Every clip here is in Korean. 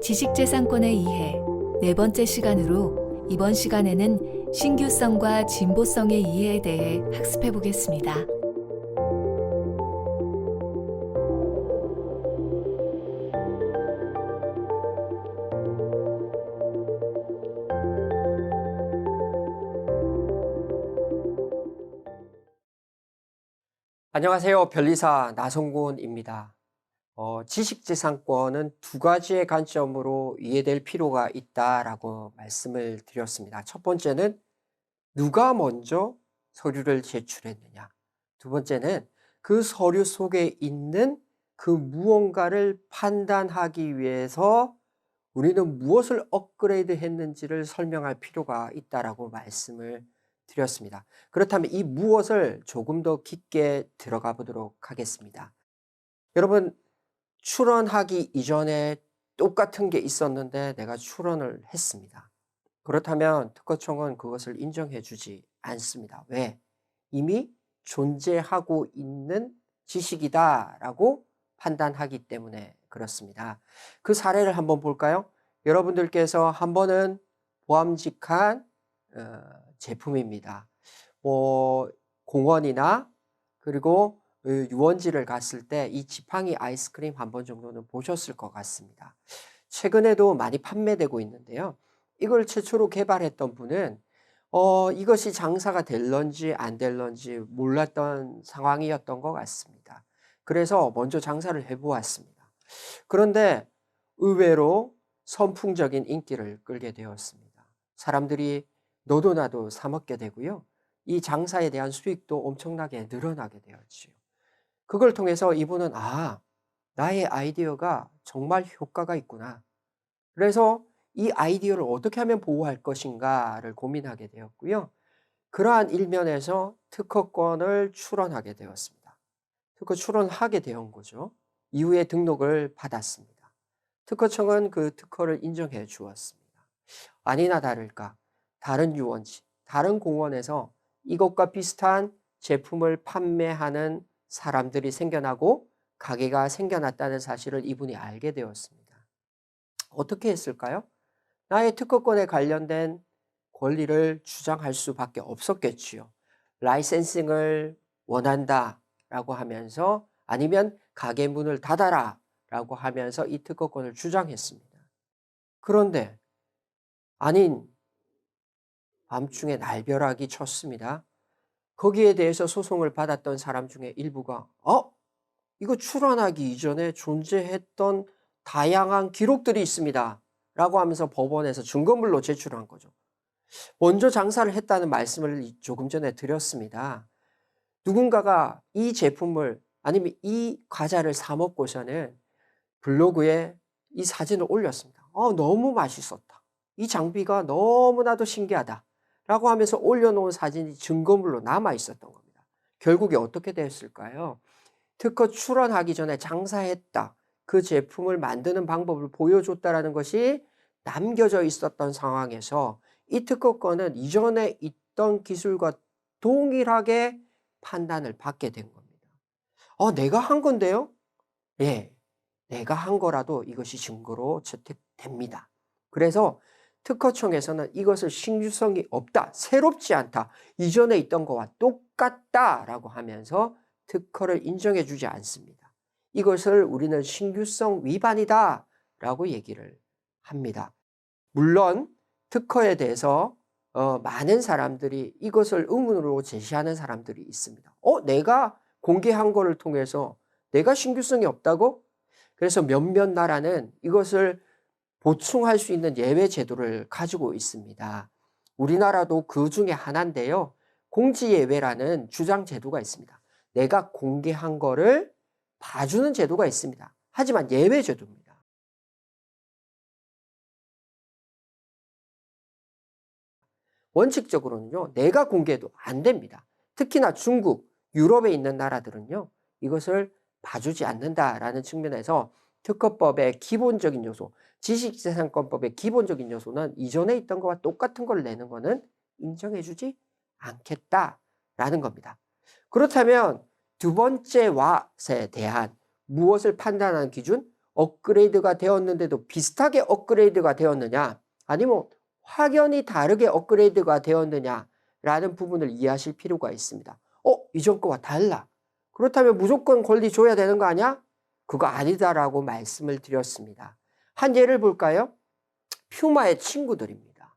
지식재산권의 이해 네 번째 시간으로 이번 시간에는 신규성과 진보성의 이해에 대해 학습해 보겠습니다. 안녕하세요. 변리사 나성곤입니다. 어, 지식재산권은 두 가지의 관점으로 이해될 필요가 있다라고 말씀을 드렸습니다. 첫 번째는 누가 먼저 서류를 제출했느냐. 두 번째는 그 서류 속에 있는 그 무언가를 판단하기 위해서 우리는 무엇을 업그레이드 했는지를 설명할 필요가 있다라고 말씀을 드렸습니다. 그렇다면 이 무엇을 조금 더 깊게 들어가 보도록 하겠습니다. 여러분, 출원하기 이전에 똑같은 게 있었는데 내가 출원을 했습니다. 그렇다면 특허청은 그것을 인정해 주지 않습니다. 왜? 이미 존재하고 있는 지식이다라고 판단하기 때문에 그렇습니다. 그 사례를 한번 볼까요? 여러분들께서 한 번은 보암직한 어, 제품입니다. 뭐 공원이나 그리고 그 유원지를 갔을 때 이 지팡이 아이스크림 한 번 정도는 보셨을 것 같습니다. 최근에도 많이 판매되고 있는데요. 이걸 최초로 개발했던 분은 어, 이것이 장사가 될런지 안 될런지 몰랐던 상황이었던 것 같습니다. 그래서 먼저 장사를 해보았습니다. 그런데 의외로 선풍적인 인기를 끌게 되었습니다. 사람들이 너도 나도 사먹게 되고요. 이 장사에 대한 수익도 엄청나게 늘어나게 되었지요. 그걸 통해서 이분은 아, 나의 아이디어가 정말 효과가 있구나. 그래서 이 아이디어를 어떻게 하면 보호할 것인가를 고민하게 되었고요. 그러한 일면에서 특허권을 출원하게 되었습니다. 특허 출원하게 되온 거죠. 이후에 등록을 받았습니다. 특허청은 그 특허를 인정해 주었습니다. 아니나 다를까 다른 유원지, 다른 공원에서 이것과 비슷한 제품을 판매하는 사람들이 생겨나고 가게가 생겨났다는 사실을 이분이 알게 되었습니다. 어떻게 했을까요? 나의 특허권에 관련된 권리를 주장할 수밖에 없었겠지요. 라이센싱을 원한다 라고 하면서 아니면 가게 문을 닫아라 라고 하면서 이 특허권을 주장했습니다. 그런데 아닌 밤중에 날벼락이 쳤습니다. 거기에 대해서 소송을 받았던 사람 중에 일부가 어? 이거 출원하기 이전에 존재했던 다양한 기록들이 있습니다. 라고 하면서 법원에서 증거물로 제출한 거죠. 먼저 장사를 했다는 말씀을 조금 전에 드렸습니다. 누군가가 이 제품을 아니면 이 과자를 사 먹고서는 블로그에 이 사진을 올렸습니다. 어, 너무 맛있었다. 이 장비가 너무나도 신기하다. 라고 하면서 올려놓은 사진이 증거물로 남아 있었던 겁니다. 결국에 어떻게 됐을까요? 특허 출원하기 전에 장사했다. 그 제품을 만드는 방법을 보여줬다라는 것이 남겨져 있었던 상황에서 이 특허권은 이전에 있던 기술과 동일하게 판단을 받게 된 겁니다. 어, 내가 한 건데요? 예, 내가 한 거라도 이것이 증거로 채택됩니다. 그래서 특허청에서는 이것을 신규성이 없다, 새롭지 않다, 이전에 있던 것과 똑같다라고 하면서 특허를 인정해 주지 않습니다. 이것을 우리는 신규성 위반이다 라고 얘기를 합니다. 물론 특허에 대해서 어, 많은 사람들이 이것을 의문으로 제시하는 사람들이 있습니다. 어, 내가 공개한 거를 통해서 내가 신규성이 없다고? 그래서 몇몇 나라는 이것을 보충할 수 있는 예외 제도를 가지고 있습니다. 우리나라도 그 중에 하나인데요. 공지예외라는 주장 제도가 있습니다. 내가 공개한 거를 봐주는 제도가 있습니다. 하지만 예외 제도입니다. 원칙적으로는요, 내가 공개해도 안 됩니다. 특히나 중국, 유럽에 있는 나라들은요, 이것을 봐주지 않는다라는 측면에서 특허법의 기본적인 요소, 지식재산권법의 기본적인 요소는 이전에 있던 것과 똑같은 걸 내는 것은 인정해주지 않겠다라는 겁니다. 그렇다면 두 번째 왓에 대한 무엇을 판단하는 기준? 업그레이드가 되었는데도 비슷하게 업그레이드가 되었느냐 아니면 확연히 다르게 업그레이드가 되었느냐라는 부분을 이해하실 필요가 있습니다. 어, 이전 거와 달라. 그렇다면 무조건 권리 줘야 되는 거 아니야? 그거 아니다라고 말씀을 드렸습니다. 한 예를 볼까요? 퓨마의 친구들입니다.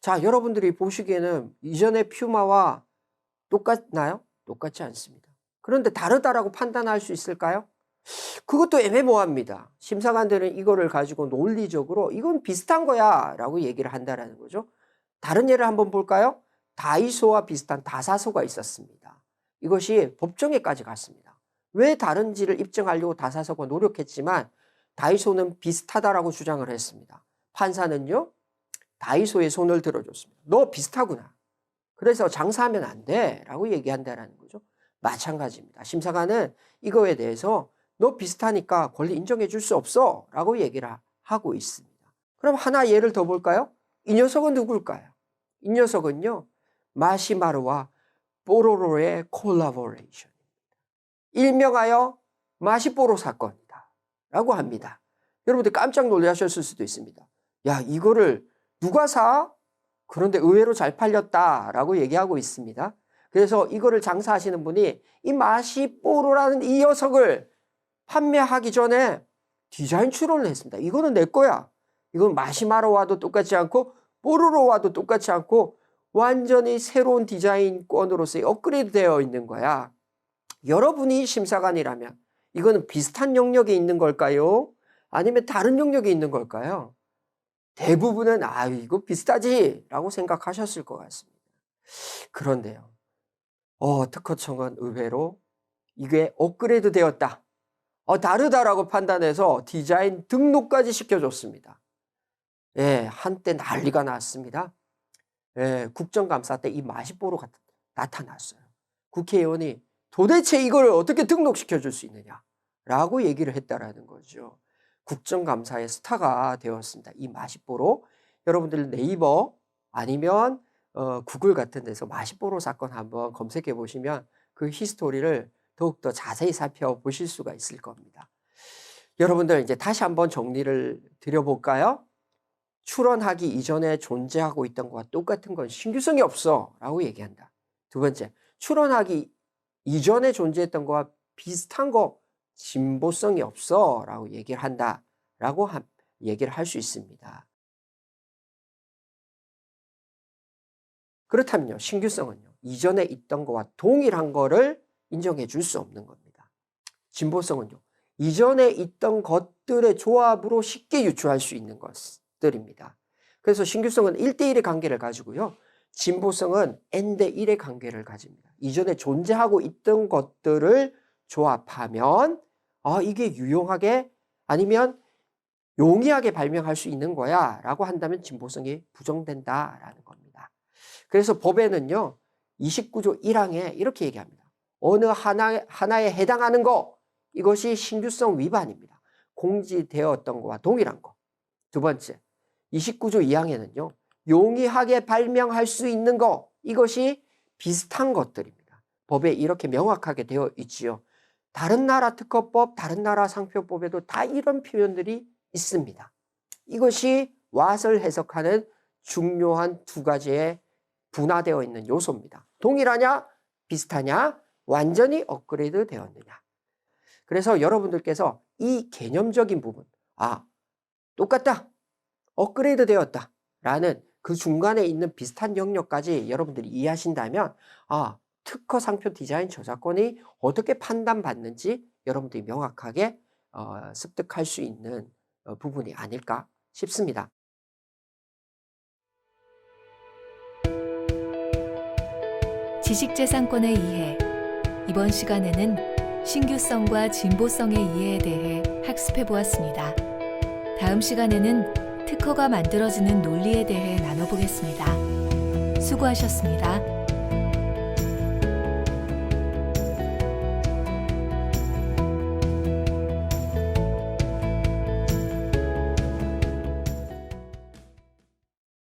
자, 여러분들이 보시기에는 이전의 퓨마와 똑같나요? 똑같지 않습니다. 그런데 다르다라고 판단할 수 있을까요? 그것도 애매모호합니다. 심사관들은 이거를 가지고 논리적으로 이건 비슷한 거야 라고 얘기를 한다라는 거죠. 다른 예를 한번 볼까요? 다이소와 비슷한 다사소가 있었습니다. 이것이 법정에까지 갔습니다. 왜 다른지를 입증하려고 다사소가 노력했지만 다이소는 비슷하다라고 주장을 했습니다. 판사는요, 다이소의 손을 들어줬습니다. 너 비슷하구나. 그래서 장사하면 안 돼. 라고 얘기한다라는 거죠. 마찬가지입니다. 심사관은 이거에 대해서 너 비슷하니까 권리 인정해 줄 수 없어. 라고 얘기를 하고 있습니다. 그럼 하나 예를 더 볼까요? 이 녀석은 누굴까요? 이 녀석은요, 마시마르와 뽀로로의 콜라보레이션입니다. 일명하여 마시뽀로 사건이다. 라고 합니다. 여러분들 깜짝 놀라셨을 수도 있습니다. 야, 이거를 누가 사? 그런데 의외로 잘 팔렸다 라고 얘기하고 있습니다. 그래서 이거를 장사하시는 분이 이 마시뽀로라는 이 녀석을 판매하기 전에 디자인 추론을 했습니다. 이거는 내 거야. 이건 마시마로 와도 똑같지 않고 뽀로로 와도 똑같지 않고 완전히 새로운 디자인권으로서의 업그레이드 되어 있는 거야. 여러분이 심사관이라면 이거는 비슷한 영역에 있는 걸까요? 아니면 다른 영역에 있는 걸까요? 대부분은 아 이거 비슷하지 라고 생각하셨을 것 같습니다. 그런데요. 어, 특허청은 의외로 이게 업그레이드 되었다. 어, 다르다라고 판단해서 디자인 등록까지 시켜줬습니다. 예, 한때 난리가 났습니다. 예, 국정감사 때 이 마시보로가 나타났어요. 국회의원이 도대체 이걸 어떻게 등록시켜 줄 수 있느냐? 라고 얘기를 했다라는 거죠. 국정감사의 스타가 되었습니다. 이 마시보로. 여러분들 네이버 아니면 어, 구글 같은 데서 마시보로 사건 한번 검색해 보시면 그 히스토리를 더욱더 자세히 살펴보실 수가 있을 겁니다. 여러분들 이제 다시 한번 정리를 드려볼까요? 출원하기 이전에 존재하고 있던 것과 똑같은 건 신규성이 없어 라고 얘기한다. 두 번째, 출원하기 이전에 존재했던 것과 비슷한 거 진보성이 없어 라고 얘기를 한다 라고 얘기를 할 수 있습니다. 그렇다면요, 신규성은요, 이전에 있던 것과 동일한 거를 인정해 줄 수 없는 겁니다. 진보성은요, 이전에 있던 것들의 조합으로 쉽게 유추할 수 있는 것들입니다. 그래서 신규성은 1대1의 관계를 가지고요, 진보성은 n대 1의 관계를 가집니다. 이전에 존재하고 있던 것들을 조합하면, 아, 이게 유용하게 아니면 용이하게 발명할 수 있는 거야 라고 한다면 진보성이 부정된다라는 겁니다. 그래서 법에는요, 29조 1항에 이렇게 얘기합니다. 어느 하나, 하나에 해당하는 거, 이것이 신규성 위반입니다. 공지되었던 것과 동일한 거. 두 번째, 29조 2항에는요, 용이하게 발명할 수 있는 거, 이것이 비슷한 것들입니다. 법에 이렇게 명확하게 되어 있지요. 다른 나라 특허법, 다른 나라 상표법에도 다 이런 표현들이 있습니다. 이것이 왓을 해석하는 중요한 두 가지의 분화되어 있는 요소입니다. 동일하냐? 비슷하냐? 완전히 업그레이드 되었느냐? 그래서 여러분들께서 이 개념적인 부분, 아, 똑같다. 업그레이드 되었다. 라는 그 중간에 있는 비슷한 영역까지 여러분들이 이해하신다면, 아, 특허 상표 디자인 저작권이 어떻게 판단받는지 여러분들이 명확하게 어, 습득할 수 있는 어, 부분이 아닐까 싶습니다. 지식재산권의 이해. 이번 시간에는 신규성과 진보성의 이해에 대해 학습해 보았습니다. 다음 시간에는 특허가 만들어지는 논리에 대해 나눠보겠습니다. 수고하셨습니다.